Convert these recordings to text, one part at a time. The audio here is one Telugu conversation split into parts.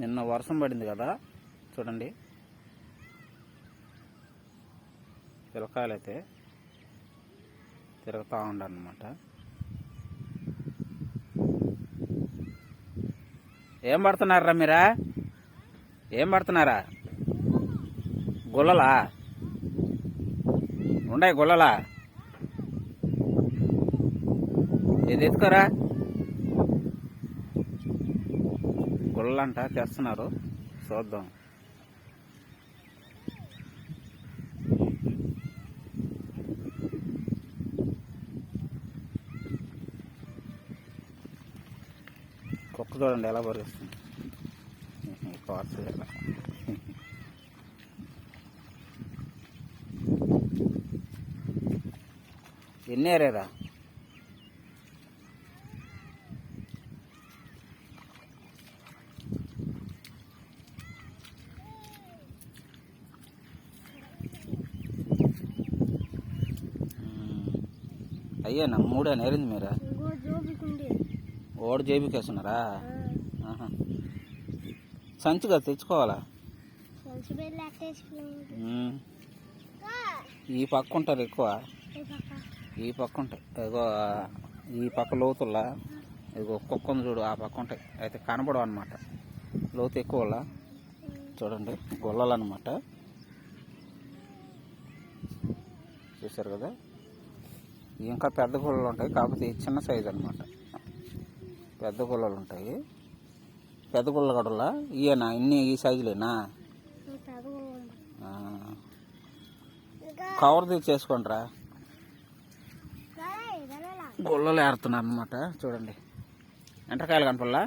నిన్న వర్షం పడింది కదా చూడండి. పిలకాయలైతే తిరుగుతూ ఉండనమాట ఏం పడుతున్నారా మీరా? ఏం పడుతున్నారా? గుల్లలా? ఉన్నాయి గుల్లలా? ఇది ఎత్తుకోరా? గుళ్ళంట తెస్తున్నారు చూద్దాం. కుక్క చూడండి ఎలా పరిగిస్తుంది కార్స్ ఎలా. ఎన్ని ఏరేరా? అయ్యేనా మూడే నేరింది మీరా? ఓడి జేబుకి వేస్తున్నారా తెచ్చుకోవాలా? సంచి అట్టేసుకుంది ఉమ్. ఈ పక్క ఉంటారు ఎక్కువ. ఈ పక్క. ఉంటాయి ఇగో ఈ పక్క లోతుల్లా. ఇదిగో కుక్కను చూడు ఆ పక్క ఉంటాయి అయితే కనపడవు అనమాట లోతు ఎక్కువ చూడండి గొల్లలు అనమాట చూసారు కదా? ఇంకా పెద్ద గుళ్ళలు ఉంటాయి. కాకపోతే ఇది చిన్న సైజు అనమాట పెద్ద గుళ్ళలు ఉంటాయి. పెద్ద గుళ్ళ గడలా ఇయేనా ఇన్ని ఈ సైజులేనా? కవర్ తెచ్చేసుకోండి రా గుళ్ళలు ఏరుతున్నారు అనమాట చూడండి. ఎంటకాయలు కనపల్లా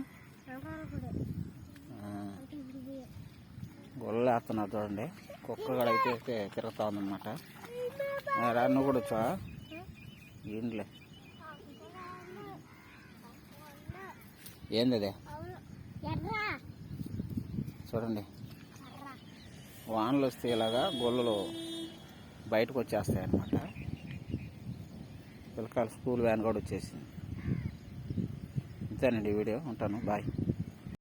గుళ్ళలు ఏరుతున్నారు చూడండి. కుక్క కూడా అయితే తిరుగుతా ఉందన్నమాట. నువ్వు కూడా వచ్చా ఏంలే. ఏంది అదే? చూడండి. వానలు వస్తే ఇలాగా గొల్లలు బయటకు వచ్చేస్తాయి అన్నమాట పిల్లకాయలు స్కూల్ వ్యాన్ కూడా వచ్చేసింది. ఇంతేనండి వీడియో. ఉంటాను. బాయ్.